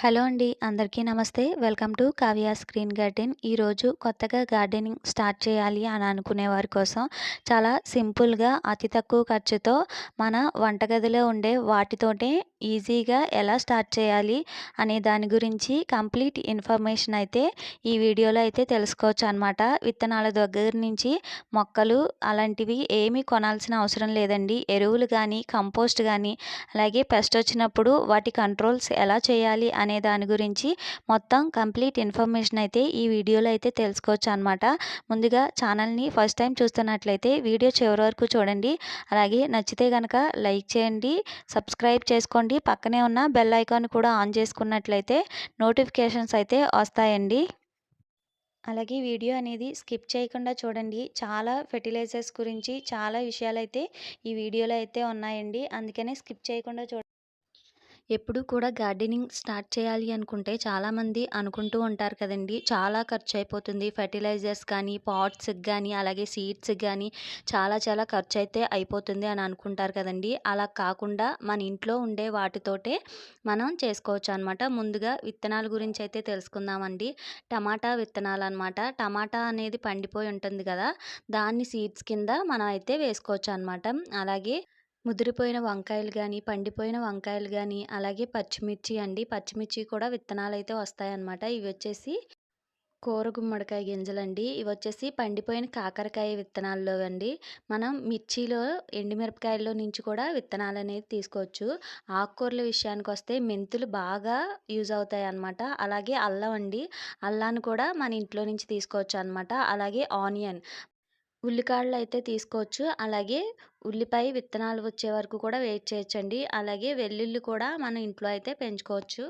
Hello అండి అందరికీ నమస్తే. Welcome to Kavya screen garden. ఈరోజు కొత్తగా గార్డెనింగ్ స్టార్ట్ చేయాలి అని అనుకునే వారి కోసం చాలా సింపుల్గా అతి తక్కువ ఖర్చుతో మన వంటగదిలో ఉండే వాటితోటే ఈజీగా ఎలా స్టార్ట్ చేయాలి అనే దాని గురించి కంప్లీట్ ఇన్ఫర్మేషన్ అయితే ఈ వీడియోలో అయితే తెలుసుకోవచ్చు అనమాట విత్తనాల దగ్గర నుంచి మొక్కలు అలాంటివి ఏమీ కొనాల్సిన అవసరం లేదండి. ఎరువులు కానీ కంపోస్ట్ కానీ అలాగే పెస్ట్ వచ్చినప్పుడు వాటి కంట్రోల్స్ ఎలా చేయాలి అనే దాని గురించి మొత్తం కంప్లీట్ ఇన్ఫర్మేషన్ అయితే ఈ వీడియోలో అయితే తెలుసుకోవచ్చు అనమాట ముందుగా ఛానల్ని ఫస్ట్ టైం చూస్తున్నట్లయితే వీడియో చివరి వరకు చూడండి. అలాగే నచ్చితే కనుక లైక్ చేయండి సబ్స్క్రైబ్ చేసుకోండి. పక్కనే ఉన్న బెల్ ఐకాన్ కూడా ఆన్ చేసుకున్నట్లయితే నోటిఫికేషన్స్ అయితే వస్తాయండి. అలాగే వీడియో అనేది స్కిప్ చేయకుండా చూడండి. చాలా ఫెర్టిలైజర్స్ గురించి చాలా విషయాలు అయితే ఈ వీడియోలో అయితే ఉన్నాయండి. అందుకనే స్కిప్ చేయకుండా చూడండి ఎప్పుడు కూడా గార్డెనింగ్ స్టార్ట్ చేయాలి అనుకుంటే చాలామంది అనుకుంటూ ఉంటారు కదండి. చాలా ఖర్చు అయిపోతుంది ఫెర్టిలైజర్స్ కానీ పాట్స్కి కానీ అలాగే సీడ్స్కి కానీ చాలా చాలా ఖర్చు అయితే అయిపోతుంది అని అనుకుంటారు కదండి. అలా కాకుండా మన ఇంట్లో ఉండే వాటితోటే మనం చేసుకోవచ్చు అనమాట ముందుగా విత్తనాల గురించి అయితే తెలుసుకుందామండి. టమాటా విత్తనాలు అనమాట టమాటా అనేది పండిపోయి ఉంటుంది కదా. దాన్ని సీడ్స్ కింద మనం అయితే వేసుకోవచ్చు అనమాట అలాగే ముదిరిపోయిన వంకాయలు కానీ పండిపోయిన వంకాయలు కానీ అలాగే పచ్చిమిర్చి అండి. పచ్చిమిర్చి కూడా విత్తనాలు అయితే వస్తాయన్నమాట. ఇవి వచ్చేసి కూర గుమ్మడికాయ గింజలండి. ఇవి వచ్చేసి పండిపోయిన కాకరకాయ విత్తనాల్లో అండి మనం మిర్చిలో ఎండుమిరపకాయల్లో నుంచి కూడా విత్తనాలు అనేది తీసుకోవచ్చు. ఆకుకూరల విషయానికి వస్తే మెంతులు బాగా యూజ్ అవుతాయి అన్నమాట అలాగే అల్లం అండి. అల్లాన్ని కూడా మన ఇంట్లో నుంచి తీసుకోవచ్చు అనమాట అలాగే ఆనియన్. ఉల్లికాడలు అయితే తీసుకోవచ్చు. అలాగే ఉల్లిపాయ విత్తనాలు వచ్చే వరకు కూడా వెయిట్ చేయొచ్చండి. అలాగే వెల్లుల్లి కూడా మన ఇంట్లో అయితే పెంచుకోవచ్చు.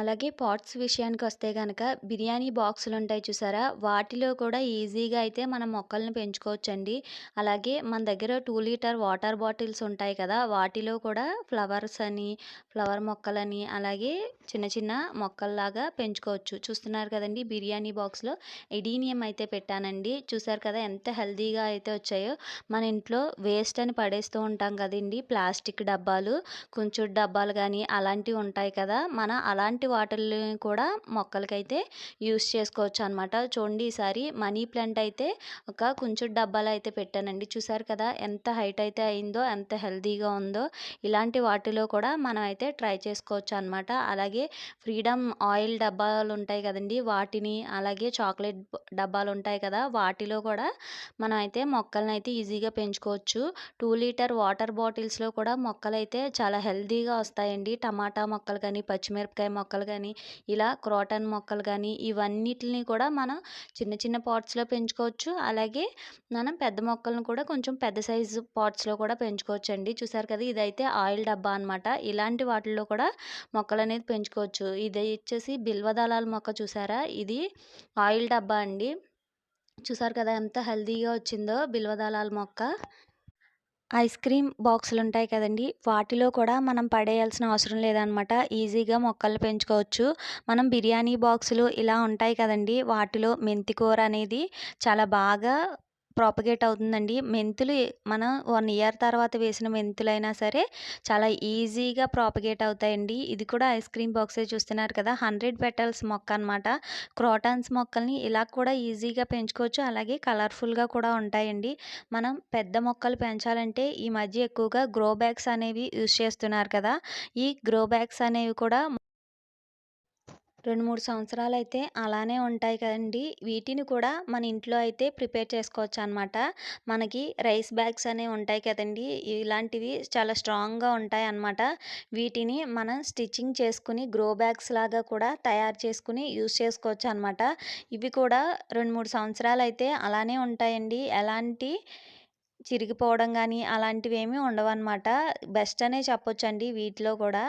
అలాగే పాట్స్ విషయానికి వస్తే కనుక బిర్యానీ బాక్సులు ఉంటాయి చూసారా? వాటిలో కూడా ఈజీగా అయితే మనం మొక్కల్ని పెంచుకోవచ్చండి. అలాగే మన దగ్గర టూ లీటర్ వాటర్ బాటిల్స్ ఉంటాయి కదా వాటిలో కూడా ఫ్లవర్స్ అని ఫ్లవర్ మొక్కలని అలాగే చిన్న చిన్న మొక్కల్లాగా పెంచుకోవచ్చు. చూస్తున్నారు కదండి బిర్యానీ బాక్స్లో ఎడీనియం అయితే పెట్టానండి. చూసారు కదా ఎంత హెల్తీగా అయితే వచ్చాయో. మన ఇంట్లో వేస్ట్ అని పడేస్తూ ఉంటాం కదండి. ప్లాస్టిక్ డబ్బాలు కొంచెం డబ్బాలు కానీ అలాంటివి ఉంటాయి కదా. మన అలాంటి వాటిల్ని కూడా మొక్కలకైతే యూస్ చేసుకోవచ్చు అనమాట చూడండి ఈసారి మనీ ప్లాంట్ అయితే ఒక కొంచెం డబ్బాలో అయితే పెట్టానండి. చూసారు కదా ఎంత హైట్ అయితే అయిందో ఎంత హెల్తీగా ఉందో ఇలాంటి వాటిలో కూడా మనం అయితే ట్రై చేసుకోవచ్చు అనమాట అలాగే ఫ్రీడమ్ ఆయిల్ డబ్బాలు ఉంటాయి కదండి వాటిని అలాగే చాక్లెట్ డబ్బాలు ఉంటాయి కదా వాటిలో కూడా మనం అయితే మొక్కలను అయితే ఈజీగా పెంచుకోవచ్చు. టూ లీటర్ వాటర్ బాటిల్స్లో కూడా మొక్కలు అయితే చాలా హెల్తీగా వస్తాయండి. టమాటా మొక్కలు కానీ పచ్చిమిరపకాయ మొక్కలు మొక్కలు కానీ ఇలా క్రోటన్ మొక్కలు కానీ ఇవన్నిటిని కూడా మనం చిన్న చిన్న పాట్స్లో పెంచుకోవచ్చు. అలాగే మనం పెద్ద మొక్కలను కూడా కొంచెం పెద్ద సైజు పాట్స్లో కూడా పెంచుకోవచ్చు అండి చూసారు కదా ఇదైతే ఆయిల్ డబ్బా అనమాట ఇలాంటి వాటిల్లో కూడా మొక్కలు అనేది పెంచుకోవచ్చు. ఇది వచ్చేసి బిల్వదళాల మొక్క చూసారా? ఇది ఆయిల్ డబ్బా అండి. చూసారు కదా ఎంత హెల్దీగా వచ్చిందో బిల్వదళాల మొక్క. ఐస్ క్రీమ్ బాక్సులు ఉంటాయి కదండి. వాటిలో కూడా మనం పడేయాల్సిన అవసరం లేదనమాట. ఈజీగా మొక్కలు పెంచుకోవచ్చు. మనం బిర్యానీ బాక్సులు ఇలా ఉంటాయి కదండి. వాటిలో మెంతికూర అనేది చాలా బాగా ప్రాపగేట్ అవుతుందండి. మెంతులు మనం వన్ ఇయర్ తర్వాత వేసిన మెంతులైనా సరే చాలా ఈజీగా ప్రాపగేట్ అవుతాయండి. ఇది కూడా ఐస్ క్రీమ్ బాక్సే చూస్తున్నారు కదా హండ్రెడ్ పెటల్స్ మొక్క అనమాట క్రోటాన్స్ మొక్కల్ని ఇలా కూడా ఈజీగా పెంచుకోవచ్చు. అలాగే కలర్ఫుల్గా కూడా ఉంటాయండి. మనం పెద్ద మొక్కలు పెంచాలంటే ఈ మధ్య ఎక్కువగా గ్రో బ్యాగ్స్ అనేవి యూజ్ చేస్తున్నారు కదా ఈ గ్రో బ్యాగ్స్ అనేవి కూడా రెండు మూడు సంవత్సరాలు అయితే అలానే ఉంటాయి కదండి. వీటిని కూడా మన ఇంట్లో అయితే ప్రిపేర్ చేసుకోవచ్చు అనమాట మనకి రైస్ బ్యాగ్స్ అనేవి ఉంటాయి కదండి. ఇలాంటివి చాలా స్ట్రాంగ్గా ఉంటాయి అన్నమాట వీటిని మనం స్టిచ్చింగ్ చేసుకుని గ్రో బ్యాగ్స్ లాగా కూడా తయారు చేసుకుని యూస్ చేసుకోవచ్చు అనమాట ఇవి కూడా రెండు మూడు సంవత్సరాలు అయితే అలానే ఉంటాయండి. ఎలాంటి చిరిగిపోవడం కానీ అలాంటివి ఏమీ ఉండవన్నమాట బెస్ట్ అనే చెప్పొచ్చండి వీటిలో కూడా.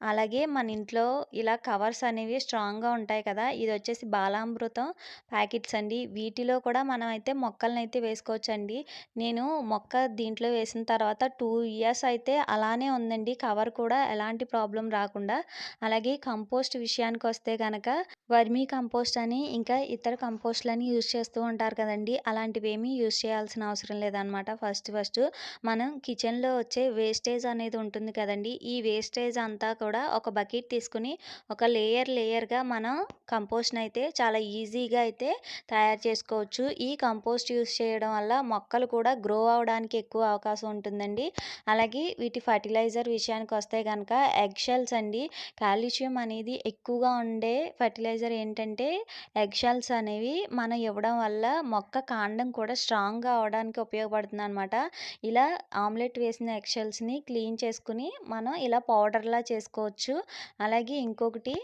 అలాగే మన ఇంట్లో ఇలా కవర్స్ అనేవి స్ట్రాంగ్గా ఉంటాయి కదా! ఇది వచ్చేసి బాలామృతం ప్యాకెట్స్ అండి. వీటిలో కూడా మనం అయితే మొక్కలను అయితే వేసుకోవచ్చండి. నేను మొక్క దీంట్లో వేసిన తర్వాత టూ ఇయర్స్ అయితే అలానే ఉందండి. కవర్ కూడా ఎలాంటి ప్రాబ్లం రాకుండా. అలాగే కంపోస్ట్ విషయానికి వస్తే కనుక వర్మీ కంపోస్ట్ అని ఇంకా ఇతర కంపోస్ట్లని యూజ్ చేస్తూ ఉంటారు కదండి! అలాంటివి ఏమీ యూజ్ చేయాల్సిన అవసరం లేదనమాట. ఫస్ట్ ఫస్ట్ మనం కిచెన్లో వచ్చే వేస్టేజ్ అనేది ఉంటుంది కదండి! ఈ వేస్టేజ్ అంతా కూడా ఒక బకెట్ తీసుకొని ఒక లేయర్ లేయర్‌గా మనం కంపోస్ట్‌ని అయితే చాలా ఈజీగా అయితే తయారు చేసుకోవచ్చు. ఈ కంపోస్ట్ యూస్ చేయడం వల్ల మొక్కలు కూడా గ్రో అవ్వడానికి ఎక్కువ అవకాశం ఉంటుందండి. అలాగే వీటి ఫర్టిలైజర్ విషయానికి వస్తే ఎగ్ షెల్స్ అండి. కాల్షియం అనేది ఎక్కువగా ఉండే ఫర్టిలైజర్ ఏంటంటే ఎగ్ షెల్స్ అనేవి మనం ఇవ్వడం వల్ల మొక్క కాండం కూడా స్ట్రాంగ్‌గా అవ్వడానికి ఉపయోగపడుతుందనమాట. ఇలా ఆమ్లెట్ వేసిన ఎగ్షెల్స్ని క్లీన్ చేసుకొని మనం ఇలా పౌడర్‌లా చేసుకోవచ్చు. అలాగే ఇంకొకటి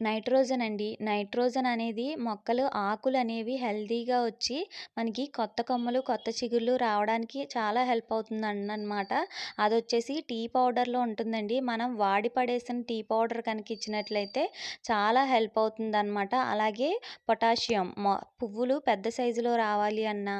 నైట్రోజన్ అండి. నైట్రోజన్ అనేది మొక్కలు ఆకులు అనేవి హెల్తీగా వచ్చి మనకి కొత్త కొమ్మలు, కొత్త చిగుళ్ళు రావడానికి చాలా హెల్ప్ అవుతుంది అన్నమాట అది వచ్చేసి టీ పౌడర్‌లో ఉంటుందండి. మనం వాడి పడేసిన టీ పౌడర్ కనుక ఇచ్చినట్లయితే చాలా హెల్ప్ అవుతుందనమాట. అలాగే పొటాషియం మొ పువ్వులు పెద్ద సైజులో రావాలి అన్నా,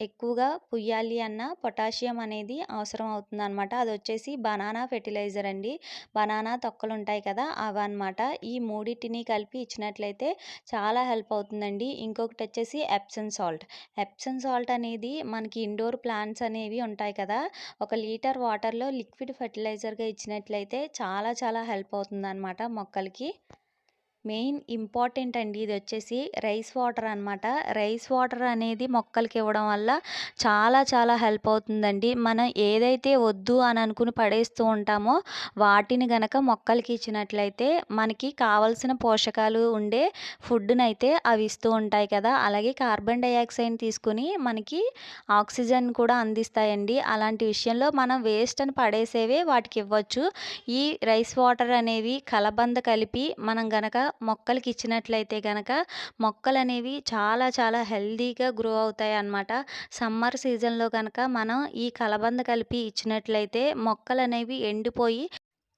ఎక్కువగా పుయ్యాలి అన్న పొటాషియం అనేది అవసరం అవుతుంది అన్నమాట అది వచ్చేసి బనానా ఫెర్టిలైజర్ అండి. బనానా తొక్కలు ఉంటాయి కదా! అవి అనమాట ఈ మూడింటిని కలిపి ఇచ్చినట్లయితే చాలా హెల్ప్ అవుతుందండి. ఇంకొకటి వచ్చేసి ఎప్సన్ సాల్ట్. ఎప్సన్ సాల్ట్ అనేది మనకి ఇండోర్ ప్లాంట్స్ అనేవి ఉంటాయి కదా! ఒక లీటర్ వాటర్‌లో లిక్విడ్ ఫెర్టిలైజర్‌గా ఇచ్చినట్లయితే చాలా చాలా హెల్ప్ అవుతుంది మొక్కలకి. మెయిన్ ఇంపార్టెంట్ అండి ఇది వచ్చేసి రైస్ వాటర్ అనమాట. రైస్ వాటర్ అనేది మొక్కలకి ఇవ్వడం వల్ల చాలా చాలా హెల్ప్ అవుతుందండి. మనం ఏదైతే వద్దు అని అనుకుని పడేస్తూ ఉంటామో వాటిని గనక మొక్కలకి ఇచ్చినట్లయితే మనకి కావాల్సిన పోషకాలు ఉండే ఫుడ్ని అయితే అవి ఇస్తూ ఉంటాయి కదా! అలాగే కార్బన్ డైఆక్సైడ్ తీసుకొని మనకి ఆక్సిజన్ కూడా అందిస్తాయండి. అలాంటి విషయంలో మనం వేస్ట్ అని పడేసేవే వాటికి ఇవ్వచ్చు. ఈ రైస్ వాటర్ అనేవి కలబంద కలిపి మనం గనక మొక్కలకి ఇచ్చినట్లయితే కనుక మొక్కలు అనేవి చాలా చాలా హెల్దీగా గ్రో అవుతాయి అన్నమాట సమ్మర్ సీజన్‌లో కనుక మనం ఈ కలబంద కలిపి ఇచ్చినట్లయితే మొక్కలు అనేవి ఎండిపోయి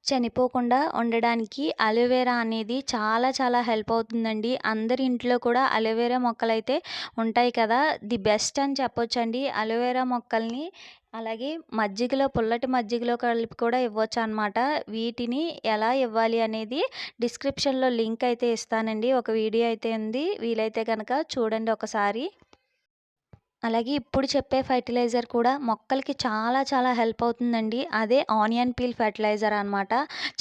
చనిపోకుండా ఉండడానికి అలోవేరా అనేది చాలా చాలా హెల్ప్ అవుతుందండి. అందరి ఇంట్లో కూడా అలోవెరా మొక్కలైతే ఉంటాయి కదా! ది బెస్ట్ అని చెప్పొచ్చండి. అలోవేరా మొక్కల్ని అలాగే మజ్జిగలో పుల్లటి మజ్జిగలో కలిపి కూడా ఇవ్వచ్చు అనమాట వీటిని ఎలా ఇవ్వాలి అనేది డిస్క్రిప్షన్‌లో లింక్ అయితే ఇస్తానండి. ఒక వీడియో అయితే ఉంది. వీలైతే కనుక చూడండి ఒకసారి. అలాగే ఇప్పుడు చెప్పే ఫెర్టిలైజర్ కూడా మొక్కలకి చాలా చాలా హెల్ప్ అవుతుందండి. అదే ఆనియన్ పీల్ ఫెర్టిలైజర్ అనమాట.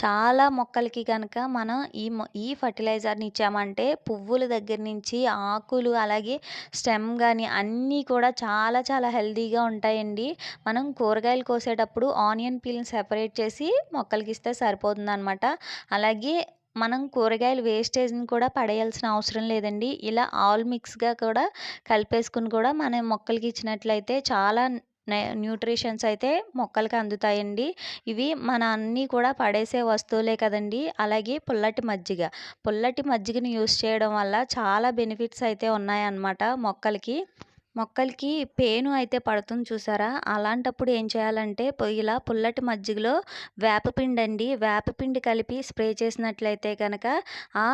చాలా మొక్కలకి కనుక మనం ఈ ఈ ఫెర్టిలైజర్‌ని ఇచ్చామంటే పువ్వుల దగ్గర నుంచి ఆకులు అలాగే స్టెమ్ కానీ అన్నీ కూడా చాలా చాలా హెల్తీగా ఉంటాయండి. మనం కూరగాయలు కోసేటప్పుడు ఆనియన్ పీల్‌ని సెపరేట్ చేసి మొక్కలకి ఇస్తే సరిపోతుందనమాట. అలాగే మనం కూరగాయలు వేస్టేజ్‌ని కూడా పడేయాల్సిన అవసరం లేదండి. ఇలా ఆల్ మిక్స్‌గా కూడా కలిపేసుకొని కూడా మనం మొక్కలకి ఇచ్చినట్లయితే చాలా న్యూట్రిషన్స్ అయితే మొక్కలకి అందుతాయండి. ఇవి మన అన్నీ కూడా పడేసే వస్తువులే కదండీ! అలాగే పుల్లటి మజ్జిగ. పుల్లటి మజ్జిగని యూస్ చేయడం వల్ల చాలా బెనిఫిట్స్ అయితే ఉన్నాయన్నమాట మొక్కలకి. మొక్కలకి పేను అయితే పడుతుంది చూసారా? అలాంటప్పుడు ఏం చేయాలంటే ఇలా పుల్లటి మజ్జిగలో వేపపిండండి. వేపపిండి కలిపి స్ప్రే చేసినట్లయితే కనుక ఆ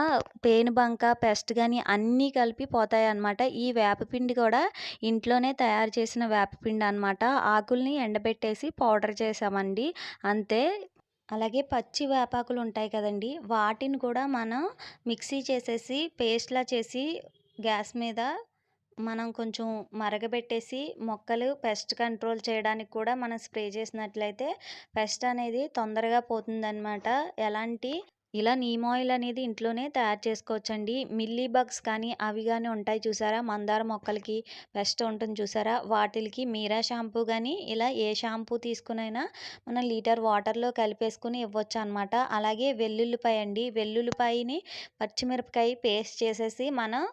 పేనుబంక, పెస్ట్ కానీ అన్నీ కలిపి పోతాయి అన్నమాట ఈ వేపపిండి కూడా ఇంట్లోనే తయారు చేసిన వేపపిండి అనమాట. ఆకుల్ని ఎండబెట్టేసి పౌడర్ చేసామండి అంతే. అలాగే పచ్చి వేపాకులు ఉంటాయి కదండీ! వాటిని కూడా మనం మిక్సీ చేసేసి పేస్ట్‌లా చేసి గ్యాస్ మీద మనం కొంచెం మరగబెట్టేసి మొక్కలు పెస్ట్ కంట్రోల్ చేయడానికి కూడా మనం స్ప్రే చేసినట్లయితే పెస్ట్ అనేది తొందరగా పోతుందనమాట. ఎలాంటి ఇలా నీమ్ ఆయిల్ అనేది ఇంట్లోనే తయారు చేసుకోవచ్చండి. మిల్లీ బగ్స్ కానీ అవి కానీ ఉంటాయి చూసారా? మందార మొక్కలకి పెస్ట్ ఉంటుంది చూసారా? వాటికి మీరా షాంపూ కానీ ఇలా ఏ షాంపూ తీసుకునైనా మనం లీటర్ వాటర్‌లో కలిపేసుకుని ఇవ్వచ్చు అనమాట అలాగే వెల్లుల్లిపాయ అండి. వెల్లుల్లిపాయని పచ్చిమిరపకాయ పేస్ట్ చేసేసి మనం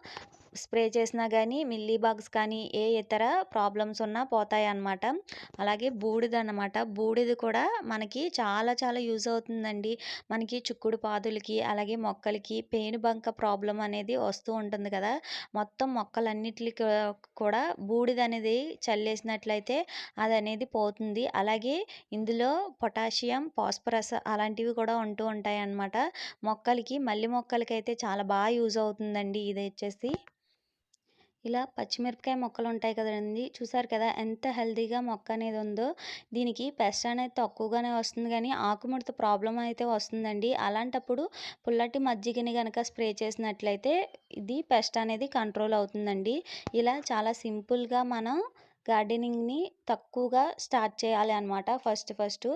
స్ప్రే చేసినా కానీ మిల్లీ బాగ్స్ కానీ ఏ ఇతర ప్రాబ్లమ్స్ ఉన్నా పోతాయన్నమాట. అలాగే బూడిద అనమాట బూడిద కూడా మనకి చాలా చాలా యూజ్ అవుతుందండి. మనకి చుక్కుడు పాదులకి అలాగే మొక్కలకి పేనుబంక ప్రాబ్లం అనేది వస్తూ ఉంటుంది కదా! మొత్తం మొక్కలన్నిటికి కూడా బూడిద అనేది చల్లేసినట్లయితే అదనేది పోతుంది. అలాగే ఇందులో పొటాషియం, ఫాస్ఫరస్ అలాంటివి కూడా ఉంటూ ఉంటాయన్నమాట. మొక్కలకి మల్లి మొక్కలకైతే చాలా బాగా యూజ్ అవుతుందండి ఇది వచ్చేసి ఇలా పచ్చిమిరపకాయ మొక్కలుంటాయి కదండీ! చూసారు కదా! ఎంత హెల్తీగా మొక్క అనేది ఉందో. దీనికి పెస్ట్ అనేది తక్కువగానే వస్తుంది కానీ ఆకుముడత ప్రాబ్లం అయితే వస్తుందండి. అలాంటప్పుడు పుల్లటి మజ్జిగని కనుక స్ప్రే చేసినట్లయితే ఇది పెస్ట్ అనేది కంట్రోల్ అవుతుందండి. ఇలా చాలా సింపుల్‌గా మనం గార్డెనింగ్‌ని తక్కువగా స్టార్ట్ చేయాలి అనమాట ఫస్ట్ ఫస్ట్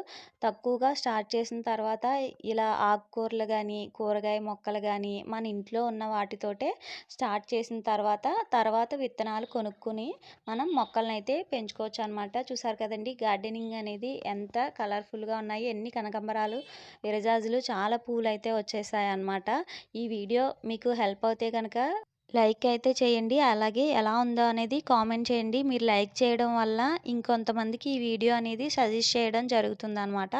తక్కువగా స్టార్ట్ చేసిన తర్వాత ఇలా ఆకుకూరలు కానీ కూరగాయ మొక్కలు కానీ మన ఇంట్లో ఉన్న వాటితోటే స్టార్ట్ చేసిన తర్వాత, తర్వాత విత్తనాలు కొనుక్కొని మనం మొక్కలనైతే పెంచుకోవచ్చనమాట. చూసారు కదండీ! గార్డెనింగ్ అనేది ఎంత కలర్‌ఫుల్‌గా ఉన్నాయి. ఎన్ని కనకంబరాలు, విరజాజులు చాలా పూలైతే వచ్చేసాయన్నమాట. ఈ వీడియో మీకు హెల్ప్ అవుతే కనుక లైక్ అయితే చేయండి. అలాగే ఎలా ఉందో అనేది కామెంట్ చేయండి. మీరు లైక్ చేయడం వల్ల ఇంకొంతమందికి ఈ వీడియో అనేది సజెస్ట్ చేయడం జరుగుతుందనమాట.